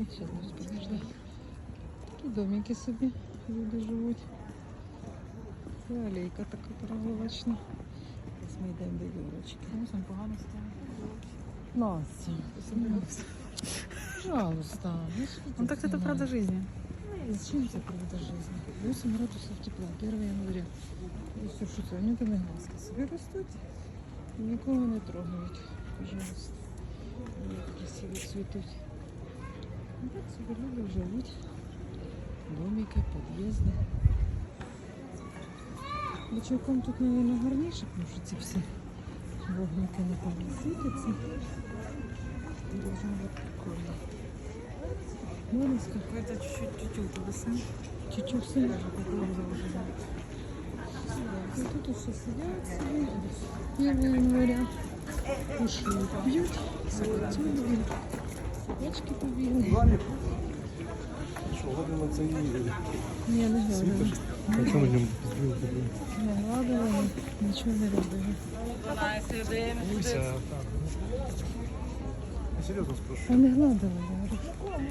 От зараз підожди. Такі домики собі люди живуть. Це алейка така прогулочна. Зараз ми йдемо до Юрочки. Мусом погано стало. Настя, пожалуйста. ну что Ну ты так это снимаешь? правда жизни. Ну, Зачем тебе правда жизни? 8 градусов тепла, 1 января. І все, що це? Вони там і глазки собі ростуть і нікого не трогають. Пожалуйста. Як красиво цвітуть. Так собі люди живуть. Домики, під'їзди. Вечірком тут, мабуть, гарніше, тому що ці всі вогники не повиситяться. Должно бути прикольно. Маленька. Какой-то чуть-чуть тютюлка висим. Чуть-чуть все. И тут все сидят себе. 1 января. Ушли пьют, закатили. Собачки побігли. Що, це і Не, не гладили. А чому ньому? Не гладили, нічого не робили. Дивися, так. Я серйозно спрошу. А не гладили, я говорю.